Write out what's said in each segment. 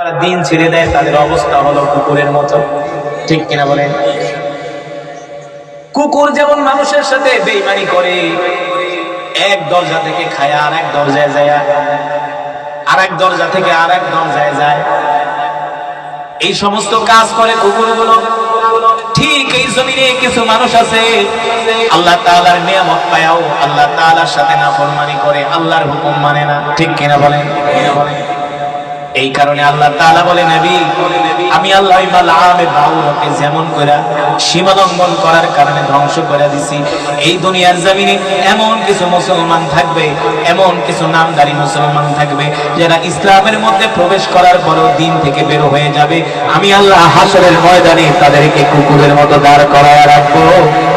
তারা দিন ছেড়ে দেয়, তাদের অবস্থা হলো কুকুরের মতো। ঠিক কিনা বলেন? কুকুর যেমন মানুষের সাথে বেইমানি করে, এক দরজা থেকে খায় আর এক দরজায় যায়। আর এক দরজা থেকে আর এক দরজায় যায়। এই সমস্ত কাজ করে কুকুরগুলো। ঠিক এই জমিনে কিছু মানুষ আছে। আল্লাহ তাআলার নিয়ামত পায়াও, আল্লাহ তাআলার সাথে নাফরমানি করে, আল্লাহর হুকুম মানে না। ঠিক কিনা বলেন? কিনা বলেন এই কারণে আল্লাহ তাআলা বলে, নবী, আমি আল্লাহ বাউলকে যেমন করে সীমা লঙ্ঘন করার কারণে ধ্বংস করে দিছি। এই দুনিয়ার জমিনে এমন কিছু মুসলমান থাকবে, এমন কিছু নামদারি মুসলমান থাকবে, যারা ইসলামের মধ্যে প্রবেশ করার পরও দিন থেকে বের হয়ে যাবে। আমি আল্লাহ হাসরের ময়দানে তাদেরকে কুকুরের মতো দাঁড় করায় রাখব,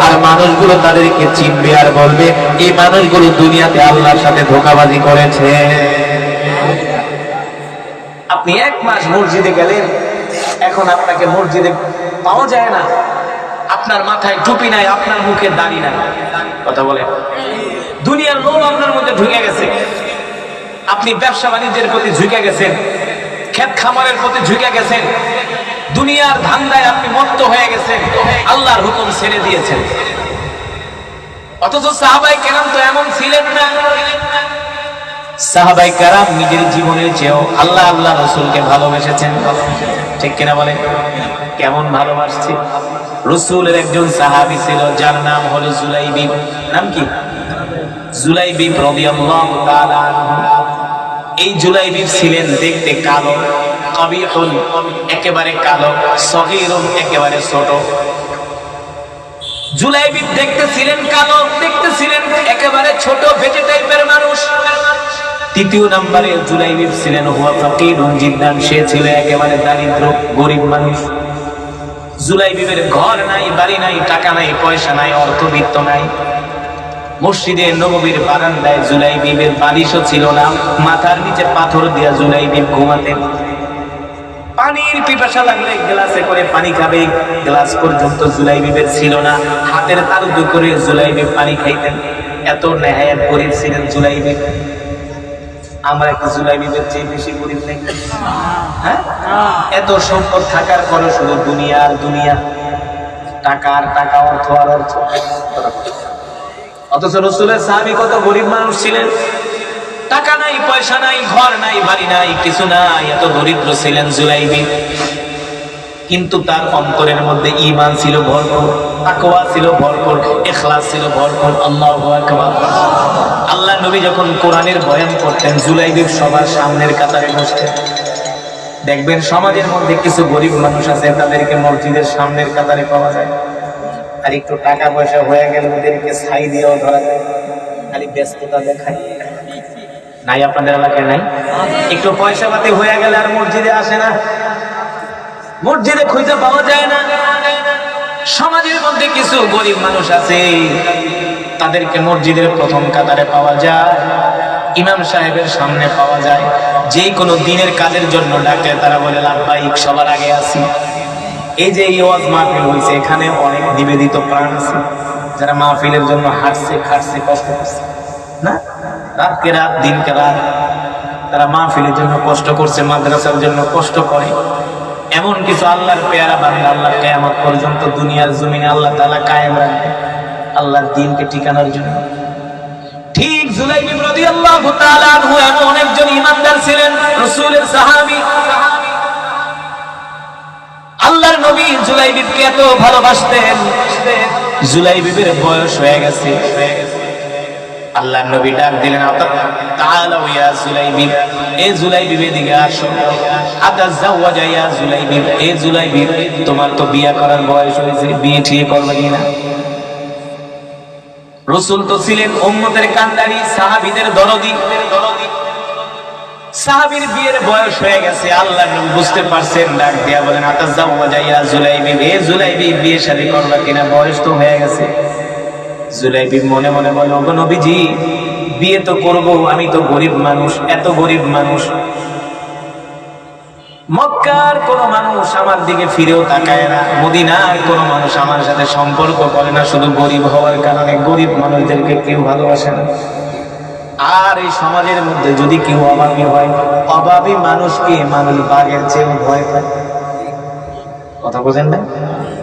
আর মানুষগুলো তাদেরকে চিনবে আর বলবে, এই মানুষগুলো দুনিয়াতে আল্লাহর সাথে ধোকাবাজি করেছে। আপনি এক মাস মসজিদে গেলেন, এখন আপনাকে মসজিদে পাওয়া যায় না। আপনার মাথায় টুপি নাই, আপনার মুখে দাড়ি নাই। কথা বলে দুনিয়ার লোভ আপনার মধ্যে ঢুকে গেছে। আপনি ব্যবসা বাণিজ্যের প্রতি ঝুঁকে গেছেন, ক্ষেত খামারের প্রতি ঝুঁকে গেছেন, দুনিয়ার ধান্দায় আপনি মত্ত হয়ে গেছেন, আল্লাহর হুকুম ছেড়ে দিয়েছেন। অথচ সাহাবাই কেরাম তো এমন ছিলেন না। সাহাবাই কারাম নিজের জীবনের চেয়েও আল্লাহ আল্লাহ রসুলকে ভালোবেসেছেন। ঠিক কিনা বলে? কেমন ভালোবাসছে? রসুলের একজন সাহাবি ছিল, যার নাম হলো জুলাইবি। নাম কি? জুলাইবি। এই জুলাইবি ছিলেন দেখতে কালো, কবিহুল, একেবারে কালো সগীরুন একেবারে ছোট। জুলাইবি দেখতে ছিলেন কালো দেখতে ছিলেন একেবারে ছোট বেটে টাইপের মানুষ। তৃতীয় নম্বরে জুলাইবিব ছিলেন, হুয়া ফকিরুন জিদ্দান, সে ছিল একেবারে দারিদ্র, গরিব মানুষ। জুলাইবিবের ঘর নাই, বাড়ি নাই, টাকা নাই, পয়সা নাই, অর্থবিত্ত নাই। মসজিদে নববীর বারান্দায় জুলাইবিবের বালিশও ছিল না, মাথার নিচে পাথর দিয়া জুলাইবিব ঘুমাতেন। পানির পিপাসা লাগলে গ্লাসে করে পানি খাবে, গ্লাস পর্যন্ত জুলাইবিবের ছিল না। হাতের তালুদু করে জুলাইবিব পানি খাইতেন। এত নেহায়াত গরিব ছিলেন জুলাইবিব আমরা কি জুলাইবিবের চেয়ে বেশি গরিব নেই হ্যাঁ? এত সম্পদ থাকার পরে শুধু দুনিয়া আর দুনিয়া। টাকা আর টাকা, অর্থ আর অর্থ। অথচ রসুলের সাহাবি কত গরিব মানুষ ছিলেন। টাকা নাই, পয়সা নাই, ঘর নাই, বাড়ি নাই, কিছু নাই। এত দরিদ্র ছিলেন জুলাইবি কিন্তু তার অন্তরের মধ্যে ঈমান ছিল ভরপুর, তাকওয়া ছিল ভরপুর, ইখলাস ছিল ভরপুর। আল্লাহু আল্লাহ নবী যখন কোরআনের বয়ান করতেন জুলাইবিব সবার সামনের কাতারে বসতেন। দেখবেন সমাজের মধ্যে কিছু গরিব মানুষ আছে, তাদেরকে মসজিদের সামনের কাতারে পাওয়া যায়। আর একটু টাকা পয়সা হয়ে গেলে ওদেরকে ছাই দিয়েও ধরা যায়। খালি ব্যস্ততা দেখায়। নাই আপনাদের এলাকায় নাই? একটু পয়সা পাতি হয়ে গেলে আর মসজিদে আসে না। মসজিদে খুঁজে পাওয়া যায় না। সমাজের মধ্যে কিছু গরিব মানুষ আছে, তাদেরকে মসজিদের প্রথম কাতারে পাওয়া যায়, ইমাম সাহেবের সামনে পাওয়া যায়। যে কোনো দিনের কাজের জন্য ডাকে তারা বলে, লাভবাহিক, সবার আগে আসি। এই যে এই ওয়াজ মাহফিল হয়েছে এখানে অনেক নিবেদিত প্রাণ আছে, যারা মাহফিলের জন্য হাঁটছে, খাটছে, কষ্ট করছে। না? রাতকে রাত, দিনকে রাত, তারা মাহফিলের জন্য কষ্ট করছে, মাদ্রাসার জন্য কষ্ট করে। এমন কিছু আল্লাহর পেয়ারা বান্দা আল্লাহ কেয়ামত পর্যন্ত দুনিয়ার জমিনে আল্লাহ তাআলা কায়েম রাখবে আল্লাহর দিনকে ঠিকানার জন্য। ঠিক জুলাইবি রাদিয়াল্লাহু তাআলা আনহু এমন ইমানদার ছিলেন, রাসূলের সাহাবী। আল্লাহর নবী জুলাইবিবকে এত ভালোবাসতেন, জুলাইবিবের বয়স হয়ে গেছে। আল্লাহর নবী ডাক দিলেন তোমার তো বিয়ে করার বয়স হয়েছে, বিয়ে ঠিক করবে কিনা? রসুল তো ছিলেন উম্মতের কান্দারি, সাহাবীদের দরদি। বিয়ের বয়স হয়ে গেছে, আল্লাহ বুঝতে পারছেন, ডাক দিয়া বলেন এ বিয়ে শাদী করবে কিনা? বয়স তো হয়ে গেছে। মনে মনে নবীজি, বিয়ে তো করব, আমি তো গরিব মানুষ, এত গরিব মানুষ। মক্কার কোন মানুষ আমার দিকে ফিরেও তাকায় না, মদিনার কোন মানুষ আমার সাথে সম্পর্ক করে না, শুধু গরিব হওয়ার কারণে গরিব মানুষদেরকে কেউ ভালোবাসে না। আর এই সমাজের মধ্যে যদি কেউ অভাবী হয়, অভাবী মানুষকে মানুষ বাঘের চেয়েও ভয় পায়। কথা বোঝেন না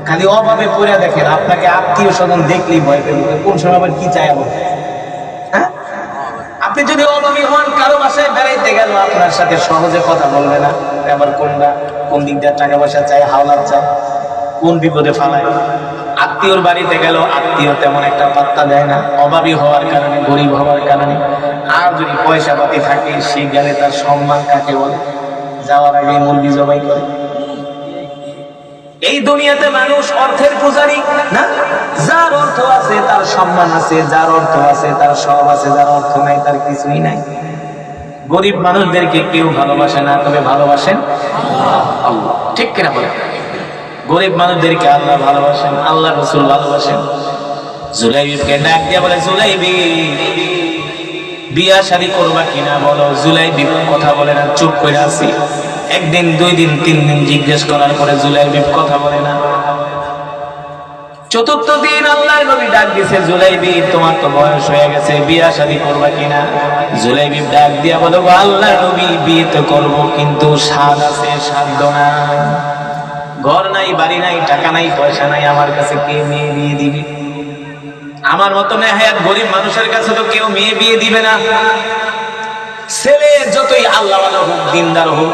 খালি অভাবে পড়ে দেখেন, আপনাকে আত্মীয় স্বজন দেখলেই ভয় পেয়ে কোন সময় আবার কি চাই আবার হ্যাঁ? আপনি যদি অভাবী হন, কারও বাসায় বেড়াইতে গেল, আপনার সাথে সহজে কথা বলবে না। আবার কোনটা? কোন দিক দিয়ে টাকা পয়সা চাই হাওলাত চাই কোন বিপদে ফালায়? আত্মীয়র বাড়িতে গেল, আত্মীয় তেমন একটা পাত্তা দেয় না। অভাবী হওয়ার কারণে, গরিব হওয়ার কারণে। আর যদি পয়সা পাতি থাকে, সে গেলে তার সম্মান কাকে বলে? যাওয়ার আগে মুরগি জবাই করে। এই দুনিয়াতে মানুষ অর্থের পূজারি, না? যার অর্থ আছে, তার সম্মান আছে, যার অর্থ আছে, তার সব আছে, যার অর্থ নাই, তার কিছুই নাই। গরিব মানুষদেরকে কেউ ভালোবাসে না, তবে ভালোবাসেন ঠিক কিনা বলে গরিব মানুষদেরকে আল্লাহ ভালোবাসেন, আল্লাহ রসুল ভালোবাসেন। জুলাইবিবকে ডাক দিয়া বলে, জুলাইবি, বিয়া শাদি করবা কিনা বলো? জুলাইবি কথা বলে না, চুপ করে আছি। একদিন, দুই দিন, তিন দিন জিজ্ঞেস করার পরে জুলাইবিব কথা বলে না। চতুর্থ দিন আল্লাহ নবী ডাক দিছে জুলাইবি তোমার তো বয়স হয়ে গেছে, বিয়া শাদি করবা কিনা? জুলাইবি ডাক দিয়া বলো আল্লাহ নবী, বিয়ে তো করব, কিন্তু স্বাদ আছে সাধ্য নাই ঘর নাই, বাড়ি নাই, টাকা নাই, পয়সা নাই, আমার কাছে কে মেয়ে বিয়ে দিবে? আমার মতো নেহায়াত গরিব মানুষের কাছে তো কেউ মেয়ে বিয়ে দিবে না। ছেলে যতই আল্লাহ হোক, দিনদার হোক,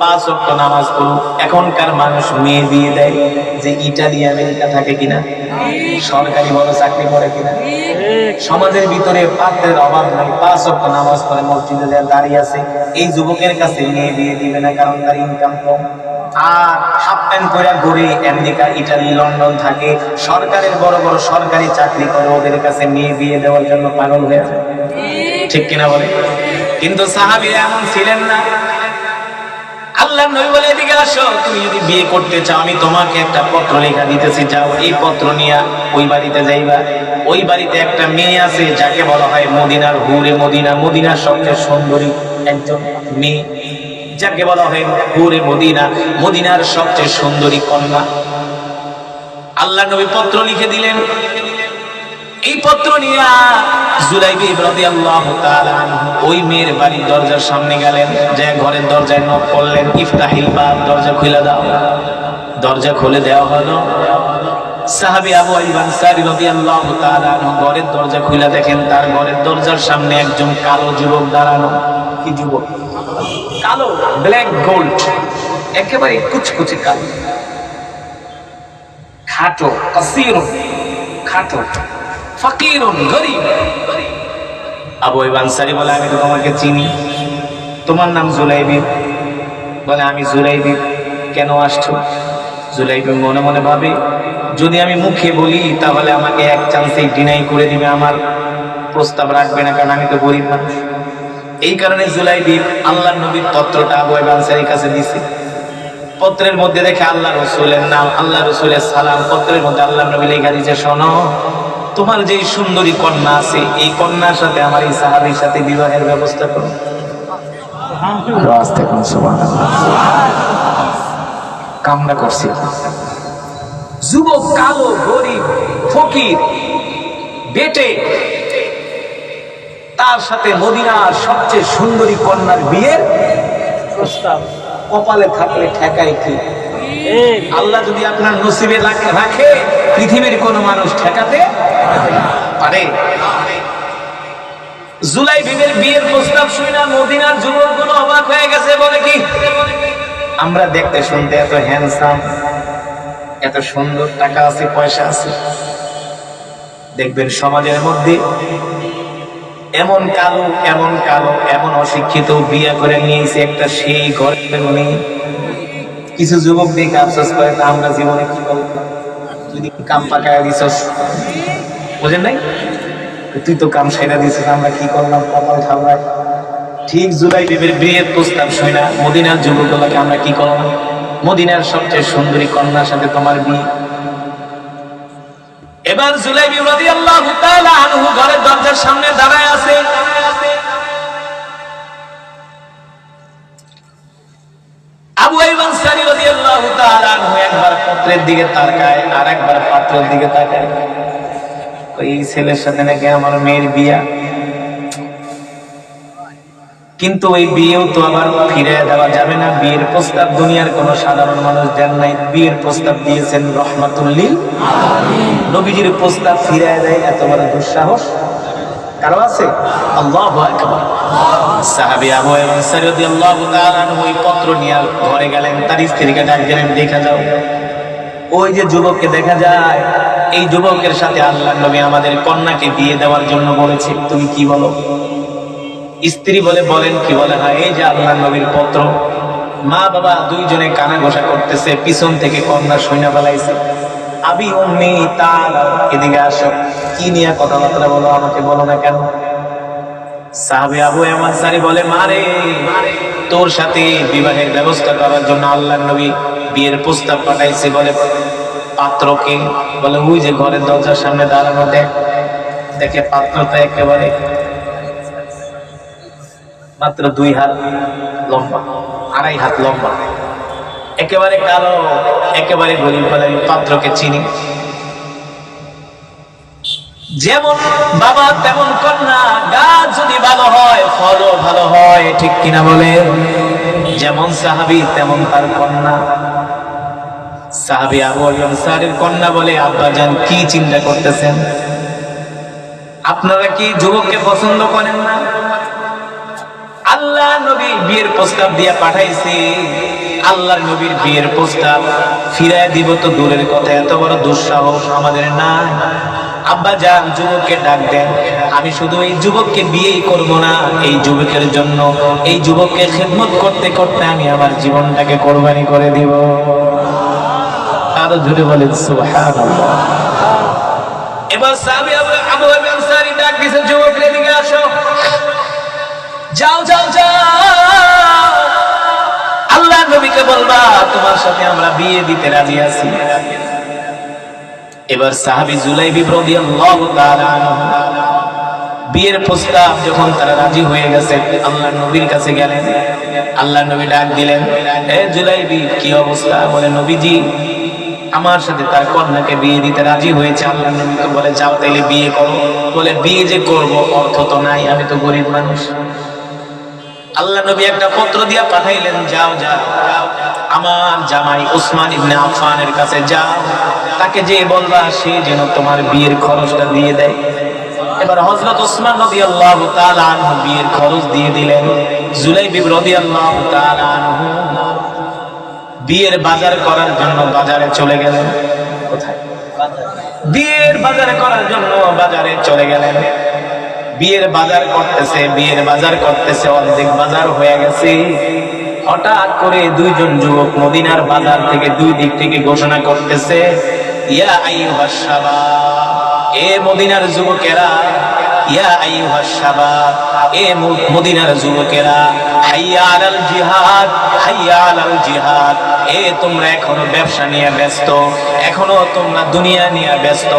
পাঁচ অক্ট নামাজ পড়ুক, এখনকার মানুষ মেয়ে বিয়ে দেয় যে ইটালি, আমেরিকা থাকে কিনা, সরকারি বড় চাকরি করে কিনা। সমাজের ভিতরে পাত্রের অভাব নাই, পাঁচ অক্ট নামাজ পড়ে মসজিদে যা দাঁড়িয়ে আছে, এই যুবকের কাছে মেয়ে বিয়ে দিবে না, কারণ তার ইনকাম কম। আর হাফ প্যান্ট পরে ঘুরে আমেরিকা, ইটালি, লন্ডন থাকে, সরকারের বড় বড় সরকারি চাকরি করে ওদের কাছে মেয়ে বিয়ে দেওয়ার জন্য পাগল হয়ে যায়। ঠিক কিনা বলে? কিন্তু সাহাবিরা এমন ছিলেন না। আল্লাহ নবী বলে, এদিকে আসো, তুমি যদি বিয়ে করতে চাও, আমি তোমাকে একটা পত্র লেখা দিতেছি, যাও, এই পত্র নিয়ে ওই বাড়িতে যাইবা। ওই বাড়িতে একটা মেয়ে আছে, যাকে বলা হয় মদিনার হুরে মদিনা। মদিনার সবচেয়ে সুন্দরী একজন মেয়ে, যাকে বলা হয় হুরে মদিনা। মদিনার সবচেয়ে সুন্দরী কন্যা। আল্লাহ নবী পত্র লিখে দিলেন। এই পত্র নিয়ে জুলাইবি রাদিয়াল্লাহু তাআলা ওই মেয়ের বাড়ির দরজার সামনে গেলেন, যে ঘরের দরজায় নক করলেন, ইফতাহিল বাব দরজা খুলে দাও। দরজা খুলে দেওয়া হলো। সাহাবী আবু আইয়ুব আনসারী রাদিয়াল্লাহু তাআলা ঘরের দরজা খুলে দেখেন, তার ঘরের দরজার সামনে একজন কালো যুবক দাঁড়ানো। কি যুবক? কালো ব্ল্যাক গোল্ড একেবারে কুচকুচে কালো। খাটো কাসির খাটো। ফকির গরিব। আবু আনসারী বলে, আমি তো তোমাকে চিনি। তোমার নাম জুলাইবি? বলে, আমি জুলাইবি। কেন আসছো? জুলাইবি মনে মনে ভাবে, যদি আমি মুখে বলি, তাহলে আমাকে এক চান্সেই ডিনাই করে দিবে আমার। প্রস্তাব রাখবে না, কারণ আমি তো গরিব মানুষ। এই কারণে জুলাইবি আল্লাহ নবীর পত্রটা আবু আইয়ুব কাছে দিছে। পত্রের মধ্যে দেখে আল্লাহ রসুলের নাম আল্লাহ রসুলের সালাম, পত্রের মধ্যে আল্লাহ নবী লেখা দিয়েছে, শোনো তোমার যে সুন্দরী কন্যা আছে এই কন্যার সাথে আমার এই সাহাবির সাথে বিবাহের ব্যবস্থা করো। কামনা করছি। যুবক কালো গরিব ফকির বেটে তার সাথে মদিনার সবচেয়ে সুন্দরী কন্যার বিয়ের প্রস্তাব। কপালে থাকলে ঠেকায় কি? আল্লাহ যদি আপনার নসিবে রাখে পৃথিবীর কোন মানুষ ঠেকাতে পারে। জুলাই বিবের বিয়ের প্রস্তাব শুনে না মদিনার যুবকগুলো অবাক হয়ে গেছে, বলে কি? আমরা দেখতে শুনতে এত হ্যান্ডসাম এত সুন্দর, টাকা আছে, পয়সা আছে। দেখবেন সমাজের মধ্যে এমন কালো এমন কালো, এমন অশিক্ষিত বিয়ে করে নিয়েছে একটা সেই ঘরের মেয়ে। কিছু যুবক দেখে আফসোস করে, তা আমরা জীবনে কি করব? তুই কাম পাকায় দিছস। বুঝেন নাই? তুই তো কাম সেরা দিছিস, আমরা কি করলাম? কপাল ঠান্ডায়। ঠিক জুলাই বিবির বিয়ের প্রস্তাব শুই না মদিনার যুবকগুলোকে আমরা কি করলাম? মদিনার সবচেয়ে সুন্দরী কন্যার সাথে তোমার বিয়ে। এবার জুলাই বিবরাদি আল্লাহ আনহু ঘরের দরজার সামনে দাঁড়ায় আছে। আবু আইয়ুব আনসারী রাদিয়াল্লাহু তাআলা আনহু পত্রের দিকে তাকায়, আর একবার পাত্রের দিকে তাকায়। ওই ছেলের সাথে নাকি আমার মেয়ের বিয়া? কিন্তু ওই বিয়েও তো আবার ফিরে দেওয়া যাবে না। বিয়ের প্রস্তাব দুনিয়ার কোন সাধারণ মানুষ দেন নাই। বিয়ের প্রস্তাব দিয়েছেন রহমাতুল্লিল নবীজির প্রস্তাব ফিরে দেয় এত বড় দুঃসাহস। কারও আছে? আল্লাহু ওই পত্র নিয়ে ঘরে গেলেন, তার স্ত্রীকে ডাক দিলেন, দেখা যাও। ওই যে যুবককে দেখা যায়, এই যুবকের সাথে আল্লাহ নবী আমাদের কন্যাকে বিয়ে দেওয়ার জন্য বলেছে। তুমি কি বলো? স্ত্রী বলে, বলেন কি বলে? না এই যে আল্লাহ নবীর পত্র। মা বাবা দুইজনে কানা ঘোষা করতেছে, পিছন থেকে কন্যা সৈন্য বেলাইছে আবি উম্মি তাল এদিকে আসো। কি নিয়ে কথাবার্তা বলো, আমাকে বলো না কেন? সাহাবে আবু সারি বলে মারে তোর সাথে বিবাহের ব্যবস্থা করার জন্য আল্লাহ নবী বিয়ের প্রস্তাব পাঠাইছে। বলে পাত্রকে বলে, ওই যে ঘরের দরজার সামনে দাঁড়ানো, দেখ, দেখে পাত্রটা একেবারে মাত্র দুই হাত লম্বা, আড়াই হাত লম্বা, একেবারে কালো, একেবারে গরিব বলে পাত্রকে চিনি যেমন বাবা তেমন কন্যা গাছ যদি ভালো হয়, ফলও ভালো হয়, ঠিক কিনা বলে? যেমন সাহাবি, তেমন তার কন্যা। সাহাবি আবু কন্যা বলে, আব্বা কি চিন্তা করতেছেন? আপনারা কি যুবককে পছন্দ করেন না? আল্লাহ নবী বিয়ের প্রস্তাব দিয়ে পাঠাইছে। আল্লাহ নবীর বিয়ের প্রস্তাব ফিরায় দিব তো দূরের কথা, এত বড় দুঃসাহস আমাদের না আব্বা যান, যুবককে ডাক দেন। আমি শুধু এই যুবককে বিয়েই করব না, এই যুবকের জন্য। এই যুবককে খেদমত করতে করতে আমি আমার জীবনটাকে কোরবানি করে দিব। আরও জুড়ে বলেন, সুবহানাল্লাহ। এবার সাহাবী আবু আনসারী ডাক দিছে যুবক এদিকে আসো। যাও যাও যাও। আল্লাহ নবীকে বলবা, তোমার সাথে আমরা বিয়ে দিতে রাজি আছি। এবার সাহাবি জুলাইবি রাদিয়াল্লাহু তাআলা বিয়ের প্রস্তাব যখন তারা রাজি হয়ে গেছে, আল্লাহ নবীর কাছে গেলেন। আল্লাহ নবী ডাক দিলেন জুলাইবি, কি অবস্থা? বলে, নবীজি, আমার সাথে তার কন্যাকে বিয়ে দিতে রাজি হয়েছে। আল্লাহ নবীকে বলে, যাও তাইলে বিয়ে করো। বলে, বিয়ে যে করব, অর্থ তো নাই, আমি তো গরিব মানুষ। আল্লাহ নবী একটা পত্র দিয়া পাঠাইলেন যাও যাও যাও। আমার জামাই ওসমান ইবনে আফফানের কাছে যাও। তাকে যে বলবা, সে যেন তোমার বিয়ের খরচটা দিয়ে দেয়। এবার হযরত ওসমান রাদিয়াল্লাহু তাআলা আনহু বিয়ের খরচ দিয়ে দিলেন। জুলাইবি রাদিয়াল্লাহু তাআলা আনহু বিয়ের বাজার করার জন্য বাজারে চলে গেলেন। কোথায়? বিয়ের বাজার করার জন্য বাজারে চলে গেলেন। বিয়ের বাজার করতেছে, বিয়ের বাজার করতেছে, অর্ধেক বাজার হয়ে গেছে। হঠাৎ করে দুইজন যুবক মদিনার বাজার থেকে দুই দিক থেকে ঘোষণা করতেছে, ইয়া আইয়ুহাস শাবাব এ মদিনার যুবকেরা, ইয়া এ মদিনার যুবকেরা জিহাদ জিহাদ, এ তোমরা এখনও ব্যবসা নিয়ে ব্যস্ত, এখনও তোমরা দুনিয়া নিয়ে ব্যস্ত,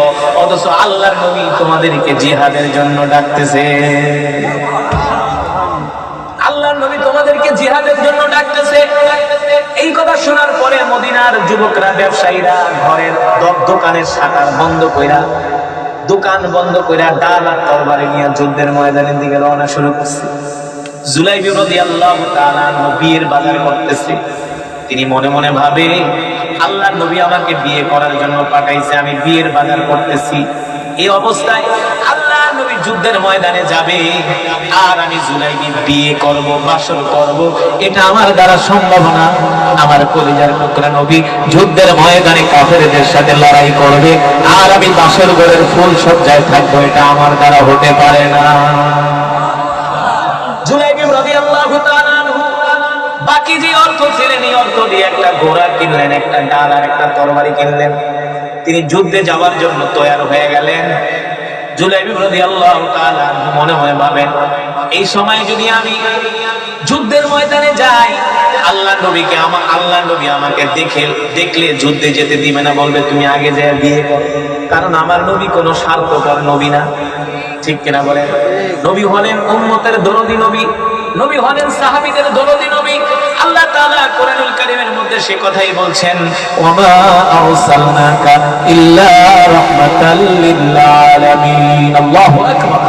অথচ আল্লাহর নবী তোমাদেরকে জিহাদের জন্য ডাকতেছে আল্লাহর নবী তোমাদেরকে জিহাদের জন্য ডাকতেছে। এই কথা শোনার পরে মদিনার যুবকরা, ব্যবসায়ীরা, ঘরের দোকানের শাটার বন্ধ কইরা, দোকান বন্ধ কইরা ডাল আর তরবারি নিয়ে যুদ্ধের ময়দানের দিকে রওনা শুরু করছে। জুলাই বিরোধী আল্লাহ বিয়ের বাজার করতেছে। তিনি মনে মনে ভাবে আল্লাহ নবী আমাকে বিয়ে করার জন্য পাঠাইছে, আমি বিয়ের বাজার করতেছি। এই অবস্থায় নবী যুদ্ধের ময়দানে যাবে। আর আমি জুলাইবি বিয়ে করব, বাসর করব। এটা আমার দ্বারা সম্ভব না। আমার কলিজার টুকরা নবী যুদ্ধের ময়দানে কাফেরদের সাথে লড়াই করবে। আর আমি বাসর ঘরের ফুল সজ্জায় থাকব, এটা আমার দ্বারা হতে পারে না। তিনি যুদ্ধে যাওয়ার জন্য তৈয়ার হয়ে গেলেন। মনে ভাবেন এই সময় যদি আমি যুদ্ধের ময়দানে যাই আল্লাহ নবীকে আমার আল্লাহ নবী আমাকে দেখে দেখলে যুদ্ধে যেতে দিবে না বলবে তুমি আগে যায় বিয়ে করো। কারণ আমার নবী কোনো স্বার্থপর নবী না। ঠিক কিনা বলেন? নবী হলেন উম্মতের দরদি নবী নবী হলেন সাহাবীদের দরদি নবী। কোরআনুল কারীমের মধ্যে সে কথাই বলছেন ওয়ামা আরসালনাকা ইল্লা রাহমাতাল লিল আলামিন আল্লাহু আকবার।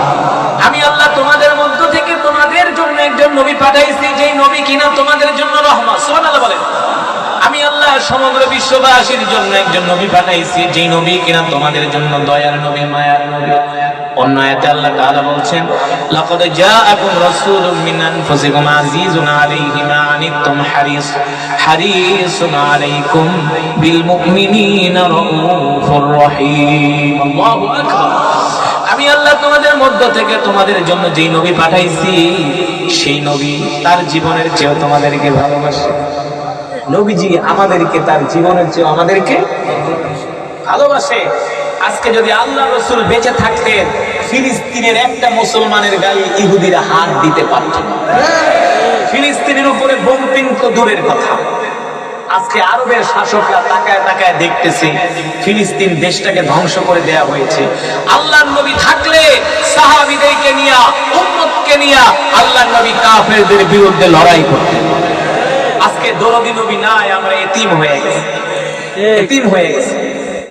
আমি আল্লাহ তোমাদের মধ্য থেকে তোমাদের জন্য একজন নবী পাঠাইছি, যেই নবী কিনা তোমাদের জন্য রহমত। সুবহানাল্লাহ বলেন। আমি আল্লাহ সমগ্র বিশ্ববাসীর জন্য একজন নবী পাঠাইছি, যেই নবী কিনা তোমাদের জন্য দয়ার নবী, মায়ার নবী। অন্য আয়াতে আল্লাহ তাআলা বলছেন, লাকাদ জাআকুম রাসূলুম মিন আনফুসিকুম আজিজুন আলাইহি মা আনিতুম হারিস, হারিসুন আলাইকুম বিল মুমিনিনা রাউফুর রহিম। আল্লাহু আকবার। আমি আল্লাহ তোমাদের মধ্য থেকে তোমাদের জন্য যেই নবী পাঠাইছি, সেই নবী তার জীবনের চেয়েও তোমাদেরকে ভালোবাসে। নবীজি আমাদেরকে তার জীবনের চেয়েও আমাদেরকে ভালোবাসে। আজকে যদি আল্লাহ রসুল বেঁচে থাকতেন ফিলিস্তিনের একটা মুসলমানের গায়ে ইহুদিরা হাত দিতে পারত ফিলিস্তিনের উপরে বোমপিং তো দূরের কথা। আজকে আরবের শাসকরা তাকায় তাকায় দেখতেছে ফিলিস্তিন দেশটাকে ধ্বংস করে দেয়া হয়েছে। আল্লাহর নবী থাকলে সাহাবীদেরকে নিয়া উম্মতকে নিয়া আল্লাহর নবী কাফেরদের বিরুদ্ধে লড়াই করতেন। আজকে দরদি নবী নাই আমরা এতিম হয়ে গেছি। এতিম হয়ে গেছি।